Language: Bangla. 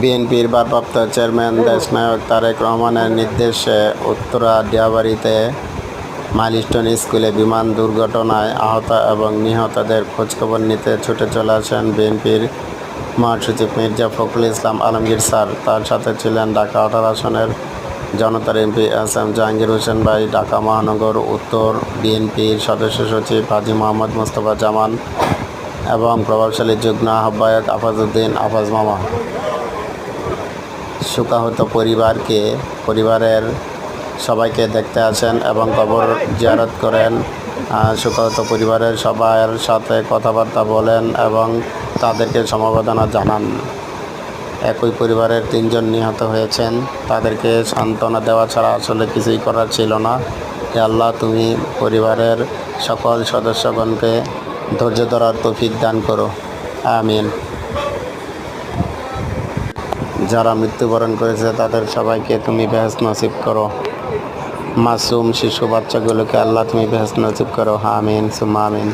বিএনপির ভারপ্রাপ্ত চেয়ারম্যান দেশনায়ক তারেক রহমানের নির্দেশে উত্তরা ডিয়াবাড়িতে মাইলস্টোন স্কুলে বিমান দুর্ঘটনায় আহত এবং নিহতদের খোঁজখবর নিতে ছুটে চলে আসেন বিএনপির মহাসচিব মির্জা ফখরুল ইসলাম আলমগীর স্যার। তার সাথে ছিলেন ঢাকা আঠারো আসনের জনতার MP S M Jahangir Hossain ভাই, ঢাকা মহানগর উত্তর বিএনপির সদস্য সচিব হাজি মোহাম্মদ মোস্তফা জামান এবং প্রভাবশালী যুগ্ম আহ্বায়ক আফাজউদ্দিন আফাজ মামা। শোকাহত পরিবারকে পরিবারের সবাইকে দেখতে আসেন এবং কবর জিয়ারত করেন। আহ, শোকাহত পরিবারের সবার সাথে কথাবার্তা বলেন এবং তাদেরকে সমবেদনা জানান। একই পরিবারের তিনজন নিহত হয়েছেন। তাদেরকে সান্ত্বনা দেওয়া ছাড়া আসলে কিছুই করার ছিল না। আল্লাহ তুমি পরিবারের সকল সদস্যগণকে ধৈর্য ধরার তৌফিক দান করো। আমিন। যারা মৃত্যুবরণ করেছে, তাদের সবাইকে তুমি বেহেস নসিব করো। মাসুম শিশু বাচ্চাগুলোকে আল্লাহ তুমি বেহস নসিব করো। আমিন সুমা আমিন।